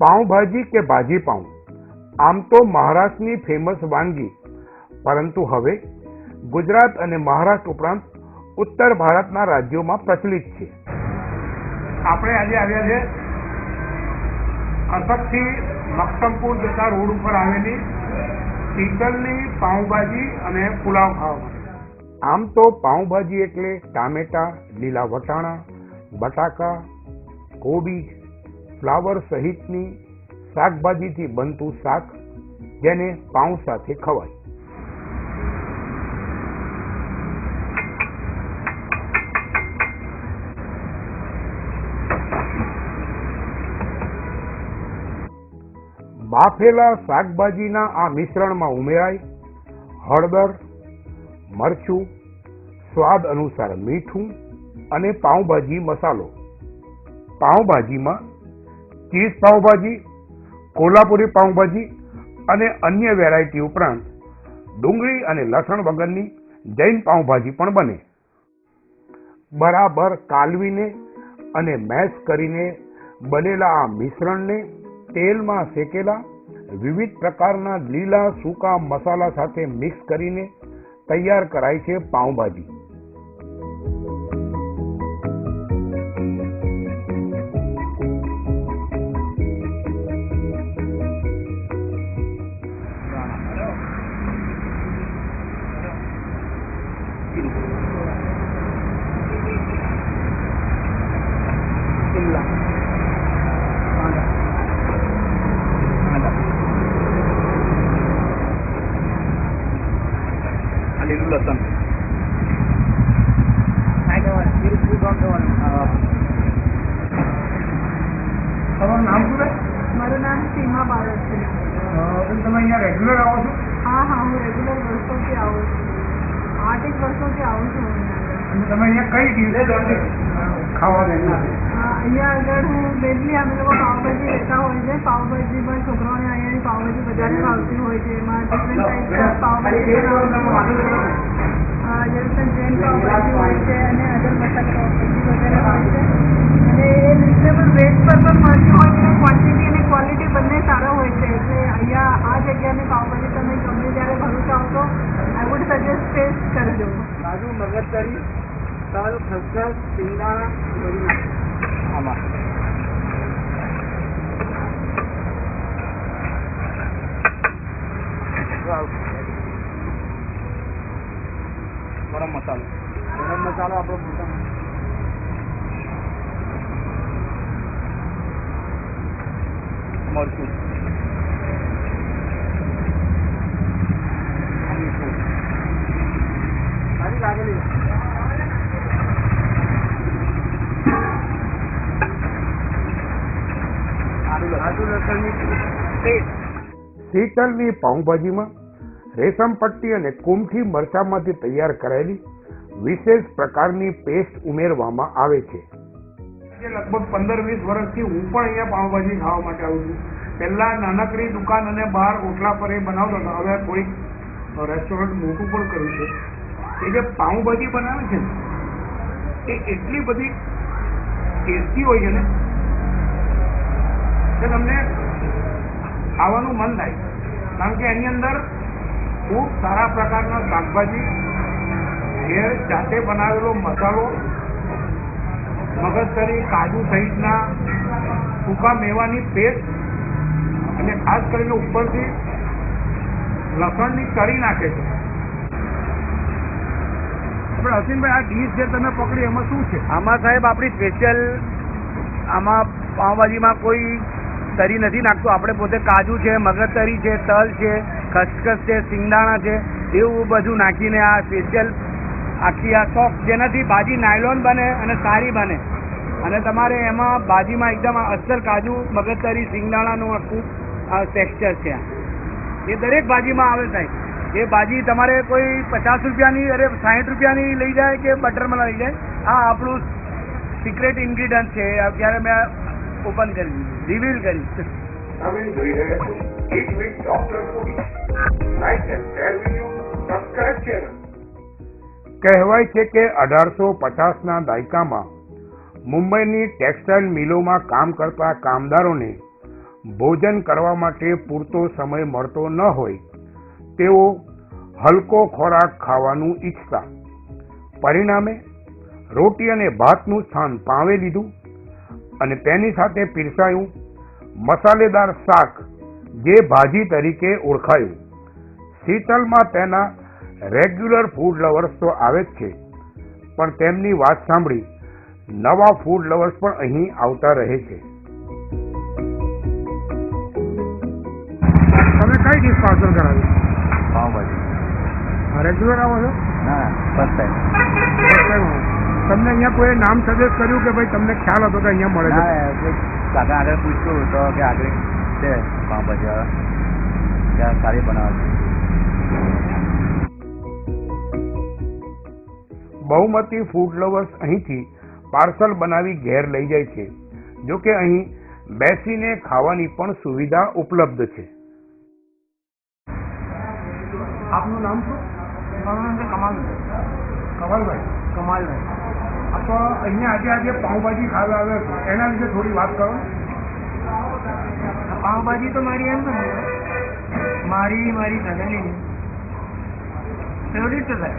પાઉંભાજી કે ભાજી પાઉં આમ તો મહારાષ્ટ્રની ફેમસ વાનગી. પરંતુ હવે ગુજરાત અને મહારાષ્ટ્ર ઉપરાંત ઉત્તર ભારતના રાજ્યોમાં પ્રચલિત છે. આપણે આજે આવ્યા છે અસકથી મક્તમપુર જતા રોડ ઉપર આવેલી શીતલની પાઉંભાજી અને પુલાવ ખાવા માટે. આમ તો પાઉંભાજી એટલે ટામેટા લીલા વટાણા બટાકા કોબીજ ફ્લાવર સહિતની શાકભાજીથી બનતું શાક જેને પાઉં સાથે ખવાય. બાફેલા શાકભાજીના આ મિશ્રણમાં ઉમેરાય હળદર, મરચું, સ્વાદ અનુસાર મીઠું અને પાઉંભાજી મસાલો. પાઉંભાજીમાં ચીઝ પાઉંભાજી, કોલ્હાપુરી પાઉંભાજી અને અન્ય વેરાયટી ઉપરાંત ડુંગળી અને લસણ વગરની જૈન પાઉંભાજી પણ બને. બરાબર કાલવીને અને મેશ કરીને બનેલા આ મિશ્રણને તેલમાં શેકેલા વિવિધ પ્રકારના લીલા સૂકા મસાલા સાથે મિક્સ કરીને તૈયાર કરાય છે પાઉંભાજી. લીલું લસણ. તમારું નામ શું છે મારું નામ સીમા બારડ છે. તમે અહીંયા રેગ્યુલર આવો છો? હા હા હું રેગ્યુલર વર્ષોથી આવું છું. આઠ એક વર્ષોથી આવું છું તમે અહીંયા કઈ ડિશ ખાવા બેઠા અહીંયા આગળ હું મેનલી અમે લોકો પાવભાજી લેતા હોય છે. પાવભાજી પણ છોકરાઓને અહીંયાની પાવભાજી વધારે ભાવતી હોય છે. એમાં ડિફરન્ટ ટાઈપ પાવભાજી હોય છે જેવી રીતે જૈન પાવભાજી હોય છે અને અદર મસાલા પાવભાજી વગેરે હોય છે. અને એ રિઝનેબલ રેટ પર પણ મળતી હોય છે. ક્વોન્ટિટી અને ક્વોલિટી બંને સારા હોય છે. એટલે અહીંયા આ જગ્યાની પાવભાજી તમે ગમે ત્યારે ભરૂચ આવો તો આઈ વુડ સજેસ્ટ ટેસ્ટ કરજો. મગજતરી તલ ખસખસ સિંગાણા બધું નાખો આમાં ગરમ મસાલો ગરમ મસાલો આપણો પોતાનો મરચું મીઠું સારી લાગેલી આદુ લસણની પેસ્ટ શીતલની પાઉંભાજીમાં રેશમ પટ્ટી અને કુમઠી મરચામાંથી તૈયાર કરાયેલી વિશેષ પ્રકારની પેસ્ટ ઉમેરવામાં આવે છે. લગભગ પંદર વીસ વર્ષથી હું પણ અહીંયા પાઉંભાજી ખાવા માટે આવું છું. પહેલા નાનકડી દુકાન અને બહાર ઓટલા પર એ બનાવતો હતો. હવે થોડીક રેસ્ટોરન્ટ મોટું પણ કર્યું છે. એ જે પાઉંભાજી બનાવે છે એ એટલી બધી ટેસ્ટી હોય છે ને કે તમને ખાવાનું મન થાય. કારણ કે એની અંદર ખૂબ સારા પ્રકારના શાકભાજી, ઘેર જાતે બનાવેલો મસાલો, મગજતરી કાજુ સહિતના સૂકા મેવાની પેસ્ટ અને ખાસ કરીને ઉપરથી લસણની કરી નાખે છે. આપણે અસીનભાઈ, આ ડીશ જે તમે પકડી, એમાં શું છે? આમાં સાહેબ, આપણી સ્પેશિયલ આમાં પાઉંભાજીમાં કોઈ તરી નથી નાખતું. આપણે પોતે કાજુ છે મગજતરી છે, તલ છે, ખસખસ છે, સિંગદાણા છે, એવું બધું નાખીને આ સ્પેશિયલ આખી આ સોફ્ટ જેનાથી ભાજી નાયલોન બને અને સારી બને. અને તમારે એમાં ભાજીમાં એકદમ અસર કાજુ મગજતરી સિંગદાણાનું આખું ટેક્સચર છે. એ દરેક ભાજીમાં આવે સાહેબ. એ ભાજી તમારે કોઈ પચાસ રૂપિયાની, અરે સાઠ રૂપિયાની લઈ જાય કે બટરમાં લઈ જાય? આ આપણું સિક્રેટ ઇન્ગ્રીડિયન્ટ છે. અત્યારે મેં ઓપન કરી દીધું. રિવીલ કરી. તમે જોઈ રહ્યા છો. એક week doctor foodie like and share video subscribe channel કહેવાય છે કે અઢારસો પચાસના દાયકામાં મુંબઈની ટેક્સટાઇલ મિલોમાં કામ કરતા કામદારોને ભોજન કરવા માટે પૂરતો સમય મળતો ન હોય. તેઓ હલકો ખોરાક ખાવાનું ઈચ્છતા. પરિણામે રોટી અને ભાતનું સ્થાન પાવે લીધું અને તેની સાથે પીરસાયું મસાલેદાર શાક જે ભાજી તરીકે ઓળખાયું. શીતલમાં તેના રેગ્યુલર ફૂડ લવર્સ તો આવે જ છે. પણ તેમની વાત સાંભળી નવા ફૂડ લવર્સ પણ અહીં આવતા રહે છે. તમે કઈ ડીશ પાર્સલ કરાવી? પાવભાજી રેગ્યુલર આવો છો? ના ફર્સ્ટ ટાઈમ તમને અહીંયા કોઈ નામ સજેસ્ટ કર્યું કે ભાઈ તમને ખ્યાલ હતો કે અહીંયા મળે છે? કાકા આગળ પૂછ્યું તો કે આગળ છે પાઉંભાજી ત્યાં સારી બનાવે છે. બહુમતી ફૂડ લવર્સ અહીંથી પાર્સલ બનાવી ઘેર લઈ જાય છે. જો કે અહીં બેસીને ખાવાની પણ સુવિધા ઉપલબ્ધ છે. આપનું નામ શું? કમાલભાઈ. કમલભાઈ. કમાલભાઈ. તો અહીંયા આજે આજે પાઉંભાજી ખાવા આવે છો. એના વિશે થોડી વાત કરો. પાઉંભાજી તો મારી એમ મારી મારી ફેમિલીની ફેવરિટ સાહેબ.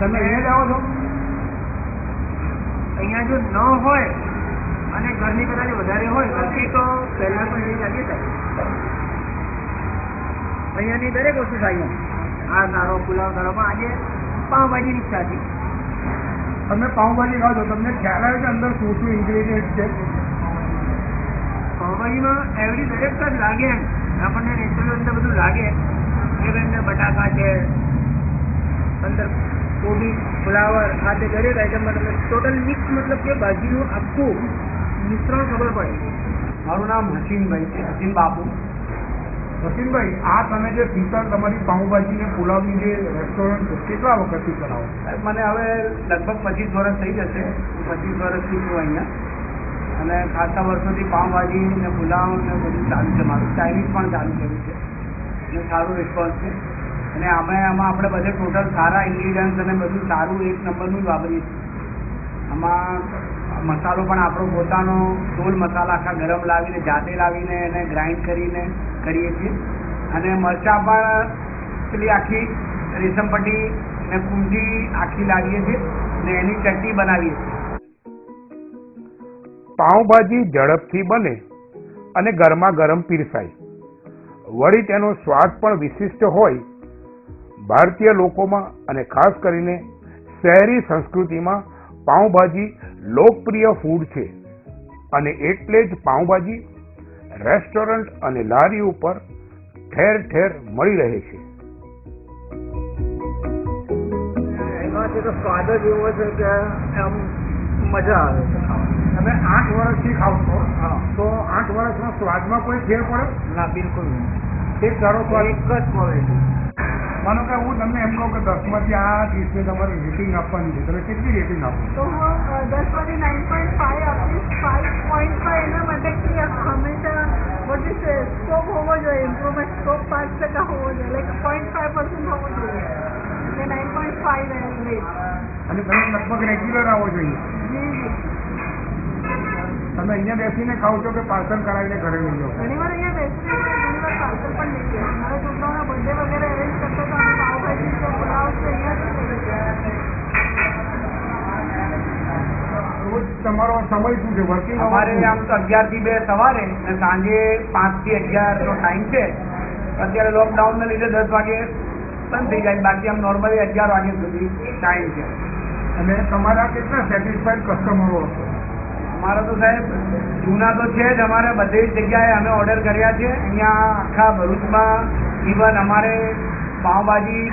તમે અહીંયા જ આવો છો? અહીંયા જો ન હોય અને ઘરની કદાચ વધારે હોય બાકી તો પહેલા પણ લઈ લાગી થાય અહીંયાની દરેક વસ્તુ સારી આ સારો પુલાવ પણ આજે પાવભાજીની ઈચ્છા હતી તમે પાઉંભાજી ખાવ છો તમને ખ્યાલ આવે કે અંદર શું શું ઇન્ગ્રેડિયન્ટ છે? પાવભાજીમાં એવરી દરેક જ લાગે એમ. આપણને નેચરલ અંદર બધું લાગે. એ અંદર બટાકા છે અંદર કોબી ફ્લાવર આ તે દરેક આઈટમમાં તમને ટોટલ મિક્સ મતલબ કે ભાજીનું આખું મિશ્રણ ખબર પડે. મારું નામ હસીનભાઈ છે હસીન બાપુ. હસીનભાઈ આ તમે જે શીતળ તમારી પાઉંભાજી ને પુલાવની જે રેસ્ટોરન્ટ કેટલા વખતથી ચલાવો મને હવે લગભગ પચીસ વર્ષ થઈ જશે. પચીસ વર્ષથી છું અહીંયા. અને ખાસા વર્ષોથી પાઉંભાજી ને પુલાવ ને બધું ચાલુ છે, મારું ચાઇનીઝ પણ ચાલુ કર્યું છે. અને સારું રિસ્પોન્સ છે. અને અમે આમાં, આપણે બધે ટોટલ સારા ઇન્ગ્રીડિયન્ટ્સ અને બધું સારું એક નંબરનું જ વાપરીએ છીએ. આમાં મસાલો પણ આપણો પોતાનો, સોલ મસાલા આખા ગરમ લાવીને, જાતે લાવીને એને ગ્રાઇન્ડ કરીને કરીએ છીએ. અને મરચાં પણ પેલી આખી રેશમપટ્ટી ને કુંજી આખી લાવીએ છીએ ને એની ચટણી બનાવીએ છીએ. પાઉંભાજી ઝડપથી બને અને ગરમા ગરમ પીરસાય. વળી તેનો સ્વાદ પણ વિશિષ્ટ હોય. ભારતીય લોકોમાં અને ખાસ કરીને શહેરી સંસ્કૃતિમાં પાઉંભાજી લોકપ્રિય ફૂડ છે. અને એટલે જ પાઉંભાજી રેસ્ટોરન્ટ અને લારી ઉપર ઠેર ઠેર મળી રહે છે. એમાંથી તો સ્વાદ જ એવો છે કે આમ મજા આવે છે તમે આઠ વર્ષથી ખાવ છો? હા. તો આઠ વર્ષના સ્વાદમાં કોઈ ફેર પડે? ના બિલકુલ નહીં. એક ધારો સ્વાદ એક જ ક્વોલિટી માનો કે હું તમને એમ કહું કે દસમાંથી આ દિવસે તમારે રેટિંગ આપવાની છે. તમે કેટલી રેટિંગ આપો? તો હું દસમાંથી નાઇન પોઈન્ટ ફાઈવ આપીશ. ફાઈવ પોઈન્ટ ફાઈવ એના માટે કે હંમેશા વોટ ઇઝ સ્કોપ હોવો જોઈએ. ઇમ્પ્રુવમેન્ટ સ્કોપ પાંચ ટકા હોવો જોઈએ. લાઈક પોઈન્ટ ફાઈવ પર્સન્ટ હોવો જોઈએ. એટલે નાઇન પોઈન્ટ ફાઈવ અને તમે લગભગ રેગ્યુલર આવો જોઈએ તમે અહીંયા બેસીને ખાવ છો કે પાર્સલ કરાવીને ઘરે લઈ જાઓ? ઘણી વાર અહીંયા બેસીને તમારો સમય શું છે? વર્કિંગ અમારે આમ તો અગિયારથી બે સવારે અને સાંજે પાંચથી અગિયાર નો ટાઈમ છે. અત્યારે લોકડાઉન ને લીધે દસ વાગે બંધ થઈ જાય. બાકી આમ નોર્મલી અગિયાર વાગે સુધી ટાઈમ છે. અને તમારા કેટલા સેટિસ્ફાઈડ કસ્ટમરો હશે અમારા તો સાહેબ, જૂના તો છે જ, અમારે બધી જગ્યાએ અમે ઓર્ડર કર્યા છે. અહીંયા આખા ભરૂચમાં ઇવન અમારે પાઉંભાજી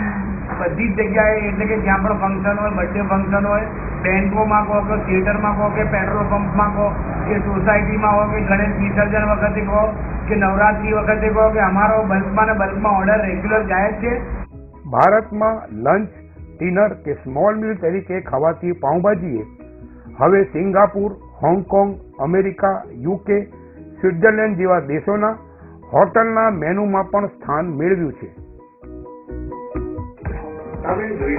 બધી જ જગ્યાએ, એટલે કે જ્યાં પણ ફંક્શન હોય બર્થડે ફંક્શન હોય, બેન્કોમાં કહો કે થિયેટરમાં કહો કે પેટ્રોલ પંપમાં કહો કે સોસાયટીમાં હો કે ગણેશ વિસર્જન વખતે કહો કે નવરાત્રી વખતે કહો કે અમારો બલ્કમાં ને બલ્કમાં ઓર્ડર રેગ્યુલર જાય છે. ભારતમાં લંચ ડિનર કે સ્મોલ મીલ તરીકે ખવાતી પાઉંભાજીએ હવે Singapore Hong Kong America UK Switzerland જેવા દેશોના હોટલના મેનુમાં પણ સ્થાન મેળવ્યું છે. તમે જોઈ